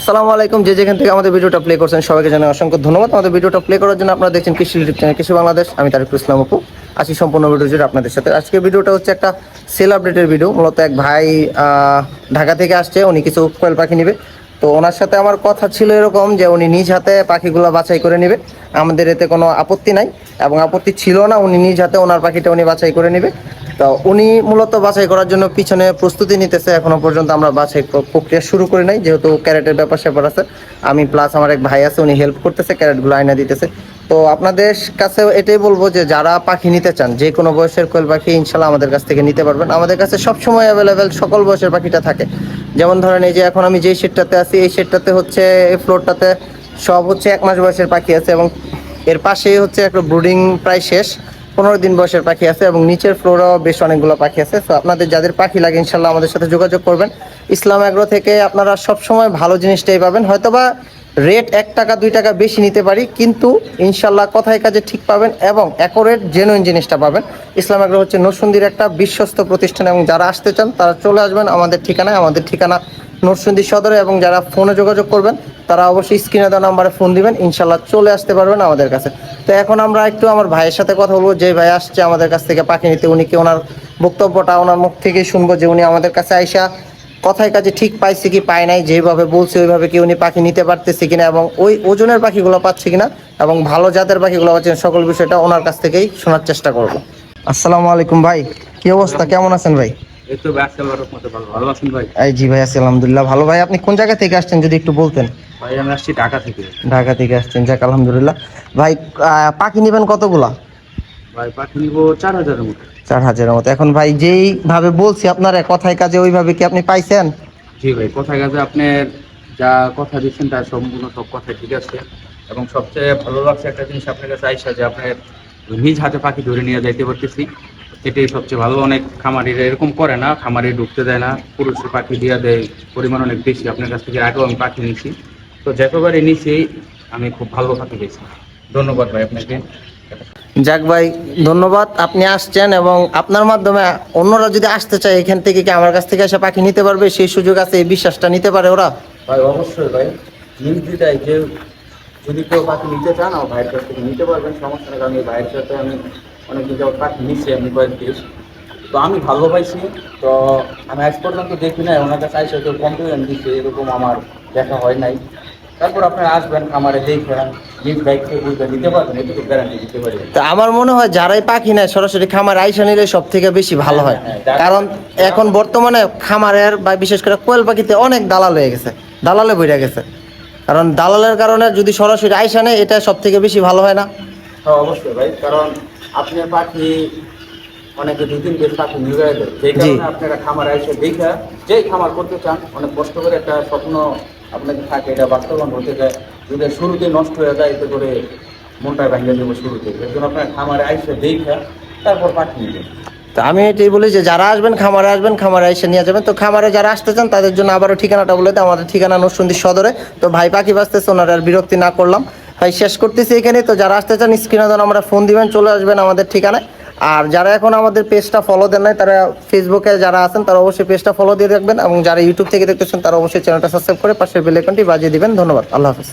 আসসালামু আলাইকুম। যে যেখান থেকে আমাদের ভিডিওটা প্লে করছেন, সবাইকে জানাই অসংখ্য ধন্যবাদ। আমাদের ভিডিওটা প্লে করার জন্য আপনারা দেখছেন কৃষি ইউটিউব চ্যানেল কৃষি বাংলাদেশ। আমি তারিকুল ইসলাম অপু। আছি সম্পূর্ণ ভিডিও জুড়ে আপনাদের সাথে। আজকে ভিডিওটা হচ্ছে একটা সেল আপডেটের ভিডিও মূলত এক ভাই ঢাকা থেকে আসছে। উনি কিছু কোয়েল পাখি নেবে। তো ওনার সাথে আমার কথা ছিল এরকম যে উনি নিজ হাতে পাখিগুলো বাছাই করে নেবে। আমাদের এতে কোনো আপত্তি নাই এবং আপত্তি ছিল না উনি নিজ হাতে ওনার পাখিটা উনি বাছাই করে নেবে। তো উনি মূলত বাছাই করার জন্য পিছনে প্রস্তুতি নিতেছে। এখনও পর্যন্ত আমরা বাছাই প্রক্রিয়া শুরু করি নাই, যেহেতু ক্যারেটের ব্যাপার স্যাপার আছে। আমি প্লাস আমার এক ভাই আছে, উনি হেল্প করতেছে, ক্যারেটগুলো আয়না দিতেছে। তো আপনাদের কাছে এটাই বলব যে, যারা পাখি নিতে চান, যে কোনো বয়সের কোয়েল পাখি ইনশাল্লাহ আমাদের কাছ থেকে নিতে পারবেন। আমাদের কাছে সবসময় অ্যাভেলেবেল সকল বয়সের পাখিটা থাকে। যেমন ধরেন এই যে এখন আমি যেই শেডটাতে আছি, এই শেডটাতে হচ্ছে, এই ফ্লোরটাতে সব হচ্ছে এক মাস বয়সের পাখি আছে এবং এর পাশেই হচ্ছে একটা ব্রুডিং প্রায় শেষ। পনেরো দিন বয়সের পাখি আছে এবং নিচের ফ্লোরেও বেশ অনেকগুলো পাখি আছে। তো আপনাদের যাদের পাখি লাগে ইনশাল্লাহ আমাদের সাথে যোগাযোগ করবেন। ইসলাম অ্যাগ্রো থেকে আপনারা সবসময় ভালো জিনিসটাই পাবেন। হয়তোবা রেট এক টাকা, দুই টাকা বেশি নিতে পারি, কিন্তু ইনশাল্লাহ কথায় কাজে ঠিক পাবেন এবং অ্যাকোরেট জেনুইন জিনিসটা পাবেন। ইসলাম অ্যাগ্রো হচ্ছে নরসুন্দির একটা বিশ্বস্ত প্রতিষ্ঠান এবং যারা আসতে চান, তারা চলে আসবেন আমাদের ঠিকানায়। আমাদের ঠিকানা নরসুন্দি সদরে এবং যারা ফোনে যোগাযোগ করবেন তারা অবশ্যই স্ক্রিনে দেওয়া নাম্বারে ফোন দিবেন, ইনশাল্লাহ চলে আসতে পারবেন আমাদের কাছে। তো এখন আমরা একটু আমার ভাইয়ের সাথে কথা বলব, যে ভাই আসছে আমাদের কাছ থেকে পাখি নিতে, উনি কি ওনার বক্তব্যটা ওনার মুখ থেকেই শুনব যে উনি আমাদের কাছে আইসা কথায় কাজে ঠিক পাইছে কি পায় নাই, যেভাবে বলছে ওইভাবে কি উনি পাখি নিতে পারতেছে কিনা এবং ওই ওজনের পাখিগুলো পাচ্ছে কিনা এবং ভালো জাতের পাখিগুলো পাচ্ছেন, সকল বিষয়টা ওনার কাছ থেকেই শোনার চেষ্টা করব। আসসালামু আলাইকুম ভাই, কি অবস্থা? কেমন আছেন ভাই? জি ভাই আছি আলহামদুলিল্লাহ ভালো। ভাই আপনি কোন জায়গা থেকে আসছেন যদি একটু বলতেন? ভাই আমি আসছি ঢাকা থেকে। ঢাকা থেকে আসছেন যাক আলহামদুলিল্লাহ। ভাই পাখি নেবেন কতগুলা? ভাই পাখি নিবো চার হাজারের মতো। চার হাজারের মতো। এখন ভাই যেই ভাবে বলছি আপনার কথায় কাজে ওইভাবে কি আপনি পাইছেন? জি ভাই কোথায় গেছে আপনার যা কথা দিচ্ছেন তার সম্পূর্ণ সব কথা ঠিক আছে। এবং সবচেয়ে ভালো লাগছে একটা জিনিস আপনার কাছে আইসা যে আপনার নিজ হাতে পাখি ধরে নিয়ে যাইতে পারতেছি। এটাই সবচেয়ে ভালো। অনেক খামারিরা এরকম করে না খামারি ঢুকতে দেয় না পুরুষের পাখি দিয়ে দেয় পরিমাণ অনেক বেশি। আপনার কাছ থেকে আগেও আমি পাখি নিয়েছি। তো যতবারে নিয়েছি আমি খুব ভালো পাখি পেয়েছি। ধন্যবাদ ভাই আপনাকে। যাক ভাই ধন্যবাদ। আপনি আসছেন এবং আপনার মাধ্যমে অন্যরা যদি আসতে চায় এখান থেকে কি আমার কাছ থেকে এসে পাখি নিতে পারবে? সেই সুযোগ আছে এই বিশ্বাসটা নিতে পারে ওরা? ভাই অবশ্যই ভাই। নির্দ্বিধায় যে যদি কেউ পাখি নিতে চান আমার ভাইয়ের কাছ থেকে নিতে পারবেন। সমস্যা নেই কারণ এই ভাইয়ের সাথে আমি অনেক যাবত পাখি নিচ্ছি আমি কয়েক পিস। তো আমি ভালো পাইছি। তো আমি আজ পর্যন্ত দেখি নাই ওনার কাছে আইসে কেউ কমপ্লেন দিচ্ছে এরকম আমার দেখা হয় নাই। তারপর আপনারা আসবেন আমারে দেখবেন নিজ থেকে বুঝতে দিতে পারবেন এটুকু গ্যারান্টি দিতে পারি। তা আমার মনে হয় যারাই পাখি নেয় সরাসরি খামার আইসা নিলে সব থেকে বেশি ভালো হয়। হ্যাঁ, হ্যাঁ, কারণ এখন বর্তমানে খামারের বা বিশেষ করে কোয়েল পাখিতে অনেক দালাল হয়ে গেছে দালালে বইরা গেছে। কারণ দালালের কারণে যদি সরাসরি আইসা নেয় এটা সব থেকে বেশি ভালো হয় না। হ্যাঁ অবশ্যই ভাই কারণ আপনার পাখি অনেকে দুই তিন বেশ পাখি নিয়ে দেয় যেই জি। কারণে আপনারা খামার এসে দেখা যেই খামার করতে চান অনেক কষ্ট করে একটা স্বপ্ন আপনাকে থাকে এটা বাস্তবায়ন হতে যায়। যদি শুরুতে নষ্ট হয়ে যায় এতে করে মনটা ভেঙে দেবো শুরুতে। এর জন্য আপনার খামারে এসে দেখা তারপর পাখি নেবেন তো আমি এটাই বলি যে যারা আসবেন খামারে আসবেন খামারে এসে নিয়ে যাবেন। তো খামারে যারা আসতে চান তাদের জন্য আবারও ঠিকানাটা বলে দেয় আমাদের ঠিকানা নরসুন্দি সদরে। তো ভাই পাখি বাঁচতেছে ওনার আর বিরক্তি না করলাম। ভাই, শেষ করতেছি এখানে। তো যারা আসতে চান স্ক্রিনে ধরুন আমরা ফোন দিবেন, চলে আসবেন আমাদের ঠিকানায়। আর যারা এখন আমাদের পেজটা ফলো দেন নাই, তারা ফেসবুকে যারা আছেন, তারা অবশ্যই পেজটা ফলো দিয়ে রাখবেন এবং যারা ইউটিউব থেকে দেখতেছেন, তারা অবশ্যই চ্যানেলটা সাবস্ক্রাইব করে পাশের বেল বাজিয়ে দিবেন। ধন্যবাদ। আল্লাহ হাফিজ।